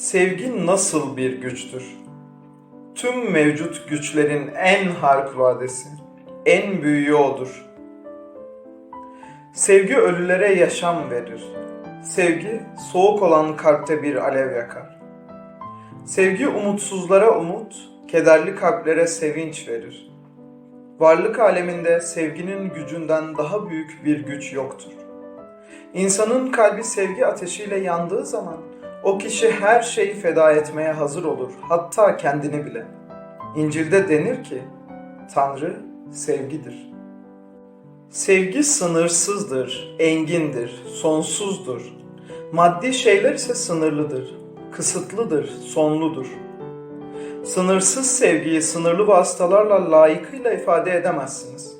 Sevgi nasıl bir güçtür? Tüm mevcut güçlerin en harikuladesi, en büyüğü odur. Sevgi ölülere yaşam verir. Sevgi soğuk olan kalpte bir alev yakar. Sevgi umutsuzlara umut, kederli kalplere sevinç verir. Varlık aleminde sevginin gücünden daha büyük bir güç yoktur. İnsanın kalbi sevgi ateşiyle yandığı zaman o kişi her şeyi feda etmeye hazır olur, hatta kendini bile. İncil'de denir ki, Tanrı sevgidir. Sevgi sınırsızdır, engindir, sonsuzdur. Maddi şeyler ise sınırlıdır, kısıtlıdır, sonludur. Sınırsız sevgiyi sınırlı vasıtalarla layıkıyla ifade edemezsiniz.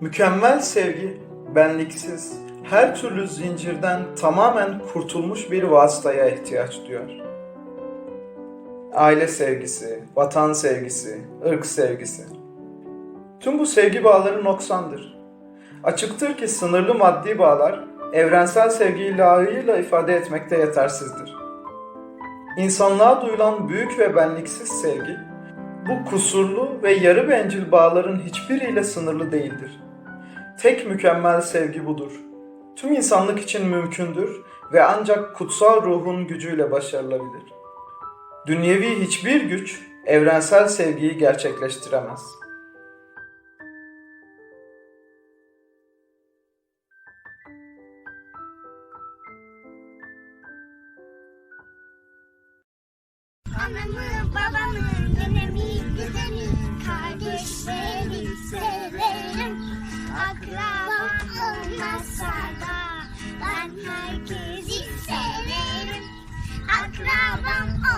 Mükemmel sevgi benliksiz, her türlü zincirden tamamen kurtulmuş bir vasıtaya ihtiyaç duyar. Aile sevgisi, vatan sevgisi, ırk sevgisi. Tüm bu sevgi bağları noksandır. Açıktır ki sınırlı maddi bağlar evrensel sevgiyi layığıyla ifade etmekte yetersizdir. İnsanlığa duyulan büyük ve benliksiz sevgi, bu kusurlu ve yarı bencil bağların hiçbiriyle sınırlı değildir. Tek mükemmel sevgi budur. Tüm insanlık için mümkündür ve ancak kutsal ruhun gücüyle başarılabilir. Dünyevi hiçbir güç evrensel sevgiyi gerçekleştiremez. Anamı, babamı, nenemi, dedemi, kardeşleri herkesi severim. Akrabam olmasa